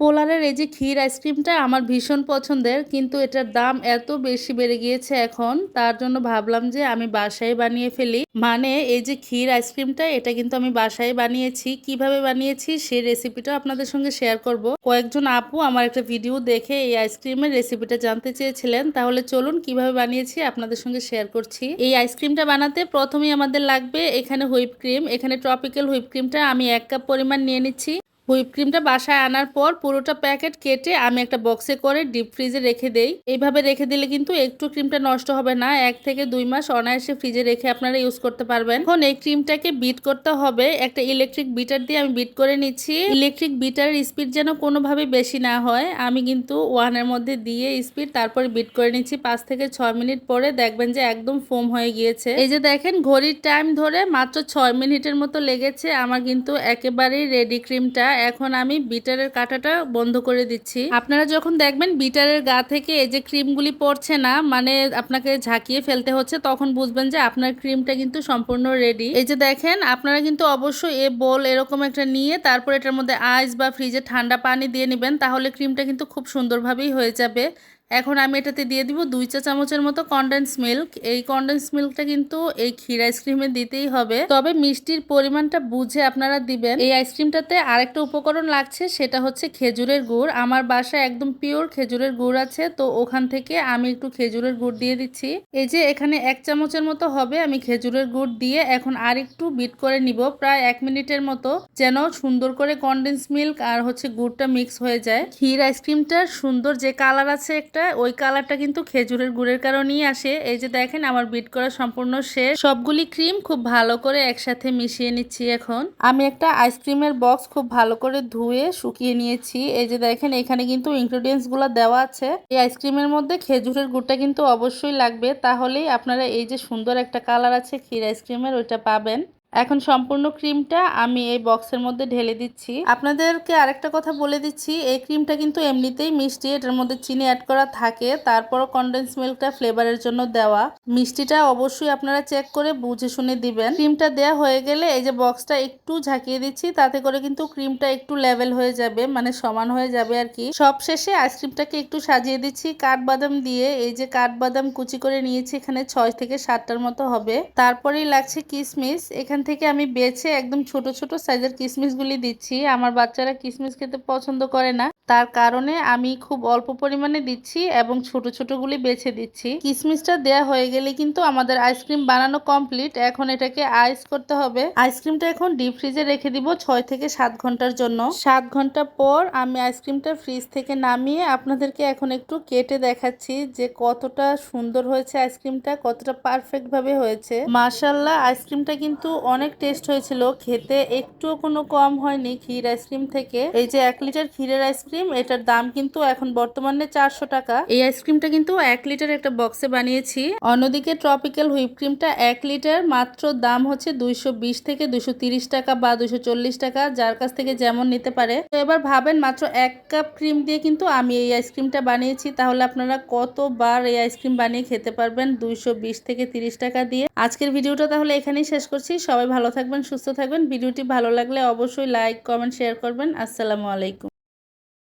পোলারের এই যে ক্ষীর আইসক্রিমটা আমার ভীষণ পছন্দের, কিন্তু এটার দাম এত বেশি বেড়ে গিয়েছে এখন, তার জন্য ভাবলাম যে আমি বাসায় বানিয়ে ফেলি। মানে এই যে ক্ষীর আইসক্রিমটা, এটা কিন্তু আমি বাসায় বানিয়েছি। কীভাবে বানিয়েছি সেই রেসিপিটা আপনাদের সঙ্গে শেয়ার করব। কয়েকজন আপু আমার একটা ভিডিও দেখে এই আইসক্রিমের রেসিপিটা জানতে চেয়েছিলেন। তাহলে চলুন কীভাবে বানিয়েছি আপনাদের সঙ্গে শেয়ার করছি। এই আইসক্রিমটা বানাতে প্রথমেই আমাদের লাগবে এখানে হুইপ ক্রিম। এখানে ট্রপিক্যাল হুইপ ক্রিমটা আমি এক কাপ পরিমাণ নিয়ে নিচ্ছি। হুইপ ক্রিমটা বাসায় আনার পর পুরোটা প্যাকেট কেটে আমি একটা বক্সে করে ডিপ ফ্রিজে রেখে দেই। এইভাবে রেখে দিলে কিন্তু একটু ক্রিমটা নষ্ট হবে না। এক থেকে দুই মাস অনায়াসে ফ্রিজে রেখে আপনারা ইউজ করতে পারবেন। এখন এই ক্রিমটাকে বিট করতে হবে। একটা ইলেকট্রিক বিটার দিয়ে আমি বিট করে নিচ্ছি। ইলেকট্রিক বিটারের স্পিড যেন কোনোভাবে বেশি না হয়। আমি কিন্তু ওয়ানের মধ্যে দিয়ে স্পিড তারপরে বিট করে নিচ্ছি। পাঁচ থেকে ছয় মিনিট পরে দেখবেন যে একদম ফোম হয়ে গিয়েছে। এই যে দেখেন, ঘড়ির টাইম ধরে মাত্র ছয় মিনিটের মতো লেগেছে। আমার কিন্তু একেবারেই রেডি ক্রিমটা। এখন আমি বিটারের কাঁটাটা বন্ধ করে দিচ্ছি। আপনারা যখন দেখবেন বিটারের গা থেকে এই যে ক্রিমগুলি পড়ছে না মানে আপনাকে ঝাঁকিয়ে ফেলতে হচ্ছে, তখন বুঝবেন যে আপনার ক্রিমটা কিন্তু সম্পূর্ণ রেডি এই যে দেখেন, আপনারা কিন্তু অবশ্যই এ বোল এরকম একটা নিয়ে তারপর এটার মধ্যে আইস বা ফ্রিজে ঠান্ডা পানি দিয়ে নেবেন, তাহলে ক্রিমটা কিন্তু খুব সুন্দরভাবেই হয়ে যাবে। এখন আমি এটাতে দিয়ে দিব দুই চা চামচের মতো কন্ডেন্স মিল্ক এই কন্ডেন্স মিল্কটা কিন্তু এই ক্ষীর আইসক্রিমে দিতেই হবে। তবে মিষ্টির পরিমাণটা বুঝে আপনারা দিবেন। এই আইসক্রিমটাতে আরেকটা উপকরণ লাগছে, সেটা হচ্ছে খেজুরের গুড়। আমার বাসায় একদম পিওর খেজুরের গুড় আছে, তো ওখান থেকে আমি একটু খেজুরের গুড় দিয়ে দিচ্ছি। এই যে এখানে এক চামচের মতো হবে, আমি খেজুরের গুড় দিয়ে এখন আর একটু বিট করে নিব, প্রায় এক মিনিটের মতো, যেন সুন্দর করে কন্ডেন্স মিল্ক আর হচ্ছে গুড়টা মিক্স হয়ে যায়। ক্ষীর আইসক্রিমটার সুন্দর যে কালার আছে একটা ওই কালারটা কিন্তু খেজুরের গুড়ের কারণেই আসে। এই যে দেখেন, আমার বিট করা সম্পূর্ণ শেষ। সবগুলি ক্রিম খুব ভালো করে একসাথে মিশিয়ে নিচ্ছি এখন। আমি একটা আইসক্রিমের বক্স খুব ভালো করে ধুয়ে শুকিয়ে নিয়েছি। এই যে দেখেন, এখানে কিন্তু ইনগ্রেডিয়েন্টসগুলো দেওয়া আছে। এই আইসক্রিমের মধ্যে খেজুরের গুড়টা কিন্তু অবশ্যই লাগবে। তাহলেই আপনারা এই যে সুন্দর একটা কালার আছে, ক্ষীর আইসক্রিমের ওইটা পাবেন। এখন সম্পূর্ণ ক্রিমটা আমি এই বক্সের মধ্যে ঢেলে দিচ্ছি। আপনাদেরকে আরেকটা কথা বলে দিচ্ছি, এই ক্রিমটা কিন্তু এমনিতেই মিষ্টি, এটার মধ্যে চিনি অ্যাড করা থাকে, তারপরও কন্ডেন্স মিল্কটা ফ্লেভারের জন্য দেওয়া। মিষ্টিটা অবশ্যই আপনারা চেক করে বুঝে শুনে দিবেন। ক্রিমটা দেওয়া হয়ে গেলে এই যে বক্সটা একটু ঝাঁকিয়ে দিচ্ছি, তাতে করে কিন্তু ক্রিমটা একটু লেভেল হয়ে যাবে মানে সমান হয়ে যাবে আর কি। সব শেষে আইসক্রিমটাকে একটু সাজিয়ে দিচ্ছি, কাঠবাদাম দিয়ে এই যে কাঠবাদাম কুচি করে নিয়েছি, এখানে ছয় থেকে সাতটার মতো হবে। তারপরেই লাগছে কিসমিস, এখান থেকে আমি বেছে একদম ছোট ছোট সাইজের কিসমিসগুলি দিচ্ছি। আমার বাচ্চারা কিসমিস খেতে পছন্দ করে না। তার কারণে আমি খুব অল্প পরিমাণে দিচ্ছি এবং ছোট ছোটগুলি বেছে দিচ্ছি। কিসমিসটা দেয়া হয়ে গেলে কিন্তু আমাদের আইসক্রিম বানানো কমপ্লিট। এখন এটাকে আইস করতে হবে। আইসক্রিমটা এখন ডিপ ফ্রিজে রেখে দিব ছয় থেকে সাত ঘণ্টার জন্য। সাত ঘণ্টা পর আমি আইসক্রিমটা ফ্রিজ থেকে নামিয়ে আপনাদেরকে এখন একটু কেটে দেখাচ্ছি যে কতটা সুন্দর হয়েছে আইসক্রিমটা, কতটা পারফেক্ট ভাবে হয়েছে। মার্শাল্লাহ আইসক্রিমটা কিন্তু অনেক টেস্ট হয়েছিল। খেতে একটুও কোনো কম হয়নি ক্ষীর আইসক্রিম থেকে। এই যে এক লিটার ক্ষীরের আইসক্রিম আইসক্রিম এটার দাম কিন্তু এখন বর্তমানে চারশো টাকা। এই আইসক্রিমটা কিন্তু এক লিটার একটা বক্সে বানিয়েছি। অন্যদিকে ট্রপিক্যাল হুইপ ক্রিমটা এক লিটার মাত্র দাম হচ্ছে দুইশো বিশ থেকে দুশো টাকা বা দুশো টাকা যার কাছ থেকে যেমন নিতে পারে। তো এবার ভাবেন মাত্র এক কাপ ক্রিম দিয়ে কিন্তু আমি এই আইসক্রিমটা বানিয়েছি। তাহলে আপনারা কতবার এই আইসক্রিম বানিয়ে খেতে পারবেন দুইশো বিশ থেকে তিরিশ টাকা দিয়ে? আজকের ভিডিওটা তাহলে এখানেই শেষ করছি। সবাই ভালো থাকবেন সুস্থ থাকবেন। ভিডিওটি ভালো লাগলে অবশ্যই লাইক কমেন্ট শেয়ার করবেন। আসসালামু আলাইকুম।